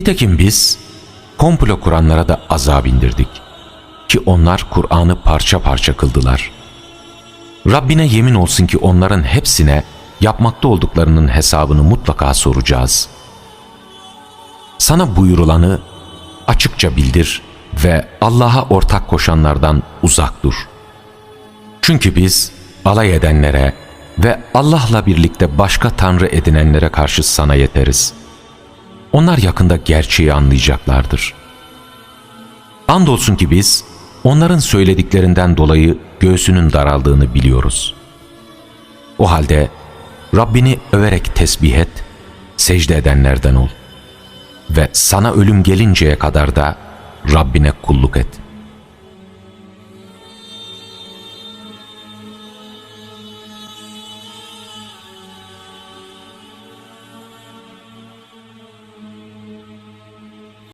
Nitekim biz komplo kuranlara da azap indirdik ki onlar Kur'an'ı parça parça kıldılar. Rabbine yemin olsun ki onların hepsine yapmakta olduklarının hesabını mutlaka soracağız. Sana buyurulanı açıkça bildir ve Allah'a ortak koşanlardan uzak dur. Çünkü biz alay edenlere ve Allah'la birlikte başka tanrı edinenlere karşı sana yeteriz. Onlar yakında gerçeği anlayacaklardır. Andolsun ki biz onların söylediklerinden dolayı göğsünün daraldığını biliyoruz. O halde Rabbini överek tesbih et, secde edenlerden ol ve sana ölüm gelinceye kadar da Rabbine kulluk et.''